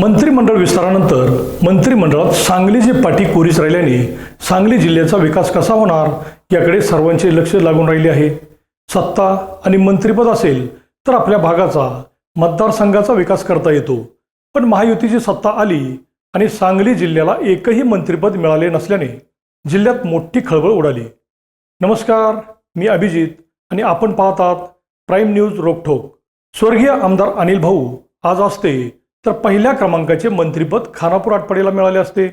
मंत्रिमंडळ विस्तारानंतर मंत्रिमंडळात सांगलीची पाठी कोरीस राहिल्याने सांगली जिल्ह्याचा विकास कसा होणार याकडे सर्वांचे लक्ष लागून राहिले आहे. सत्ता आणि मंत्रिपद असेल तर आपल्या भागाचा मतदारसंघाचा विकास करता येतो. पण महायुतीची सत्ता आली आणि सांगली जिल्ह्याला एकही मंत्रिपद मिळाले नसल्याने जिल्ह्यात मोठी खळबळ उडाली. नमस्कार मी अभिजित आणि आपण पाहतात प्राईम न्यूज रोकठोक स्वर्गीय आमदार अनिल भाऊ आज असते तर पहिल्या क्रमांकाचे मंत्रीपद खानापूर आटपाडीला मिळाले असते.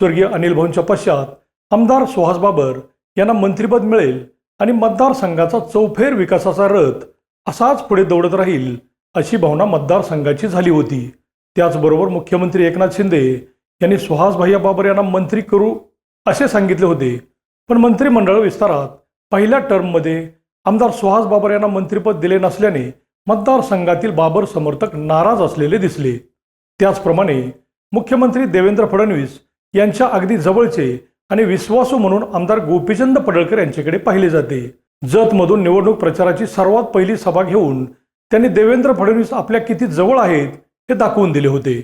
स्वर्गीय अनिल भाऊंच्या पश्चात आमदार सुहास बाबर यांना मंत्रीपद मिळेल आणि मतदारसंघाचा चौफेर विकासाचा रथ असाच पुढे दौडत राहील अशी भावना मतदारसंघाची झाली होती. त्याचबरोबर मुख्यमंत्री एकनाथ शिंदे यांनी सुहास भैया बाबर यांना मंत्री करू असे सांगितले होते. पण मंत्रिमंडळ विस्तारात पहिल्या टर्ममध्ये आमदार सुहास बाबर यांना मंत्रिपद दिले नसल्याने मतदारसंघातील बाबर समर्थक नाराज असलेले दिसले. त्याचप्रमाणे मुख्यमंत्री देवेंद्र फडणवीस यांच्या अगदी जवळचे आणि विश्वासू म्हणून आमदार गोपीचंद पडळकर यांच्याकडे पाहिले जाते. जतमधून निवडणूक प्रचाराची सर्वात पहिली सभा घेऊन त्यांनी देवेंद्र फडणवीस आपल्या किती जवळ आहेत हे दाखवून दिले होते.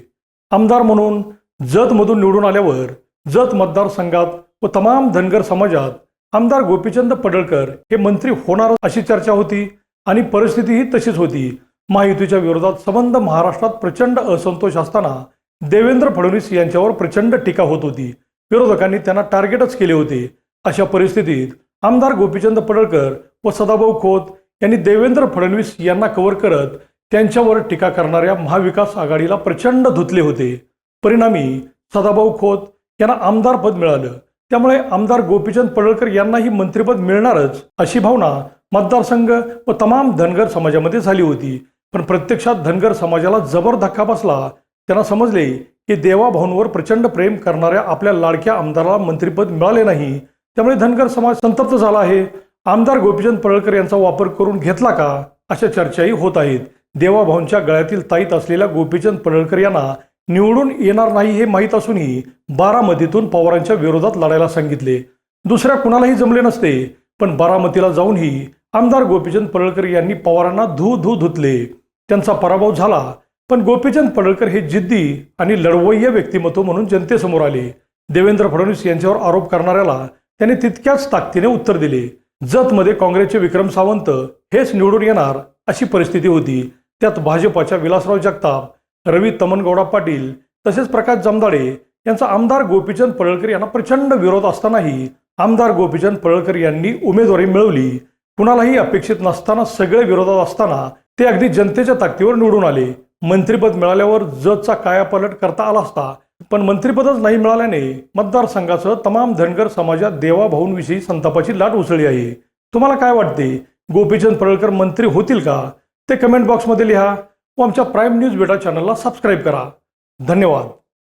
आमदार म्हणून जतमधून निवडून आल्यावर जत मतदारसंघात व तमाम धनगर समाजात आमदार गोपीचंद पडळकर हे मंत्री होणार अशी चर्चा होती. आणि परिस्थितीही तशीच होती. महायुतीच्या विरोधात संबंध महाराष्ट्रात प्रचंड असंतोष असताना देवेंद्र फडणवीस यांच्यावर प्रचंड टीका होत होती. विरोधकांनी त्यांना टार्गेटच केले होते. अशा परिस्थितीत आमदार गोपीचंद पडळकर व सदाभाऊ खोत यांनी देवेंद्र फडणवीस यांना कव्हर करत त्यांच्यावर टीका करणाऱ्या महाविकास आघाडीला प्रचंड धुतले होते. परिणामी सदाभाऊ खोत यांना आमदार पद मिळालं. त्यामुळे आमदार गोपीचंद पडळकर यांनाही मंत्रिपद मिळणारच अशी भावना मतदारसंघ व तमाम धनगर समाजामध्ये झाली होती. पण प्रत्यक्षात धनगर समाजाला जबर धक्का बसला. त्यांना समजले की देवाभाऊंवर प्रचंड प्रेम करणाऱ्या आपल्या लाडक्या आमदाराला मंत्रिपद मिळाले नाही. त्यामुळे धनगर समाज संतप्त झाला आहे. आमदार गोपीचंद पडळकर यांचा वापर करून घेतला का? अशा चर्चाही होत आहेत. देवाभाऊंच्या गळ्यातील ताईत असलेल्या गोपीचंद पडळकर यांना निवडून येणार नाही हे माहीत असूनही बारामतीतून पवारांच्या विरोधात लढायला सांगितले. दुसऱ्या कुणालाही जमले नसते. पण बारामतीला जाऊनही आमदार गोपीचंद पडळकर यांनी पवारांना धू धू धुतले. त्यांचा पराभव झाला पण गोपीचंद पडळकर हे जिद्दी आणि लढवय्य व्यक्तिमत्व म्हणून जनतेसमोर आले. देवेंद्र फडणवीस यांच्यावर आरोप करणाऱ्याला त्यांनी तितक्याच ताकदीने उत्तर दिले. जतमध्ये काँग्रेसचे विक्रम सावंत हेच निवडून येणार अशी परिस्थिती होती. त्यात भाजपाच्या विलासराव जगताप रवी तमनगौडा पाटील तसेच प्रकाश जमदाडे यांचा आमदार गोपीचंद पडळकर यांना प्रचंड विरोध असतानाही आमदार गोपीचंद पडळकर यांनी उमेदवारी मिळवली. कुणालाही अपेक्षित नसताना सगळे विरोधात असताना ते अगदी जनतेच्या ताकदीवर निवडून आले. मंत्रिपद मिळाल्यावर जजचा कायापालट करता आला असता पण मंत्रिपदच नाही मिळाल्याने मतदारसंघासह तमाम धनगर समाजात देवाभाऊंविषयी संतापाची लाट उसळली आहे. तुम्हाला काय वाटते? गोपीचंद पडळकर मंत्री होतील का? ते कमेंट बॉक्समध्ये लिहा व आमच्या प्राईम न्यूज बेटा चॅनलला सबस्क्राईब करा. धन्यवाद.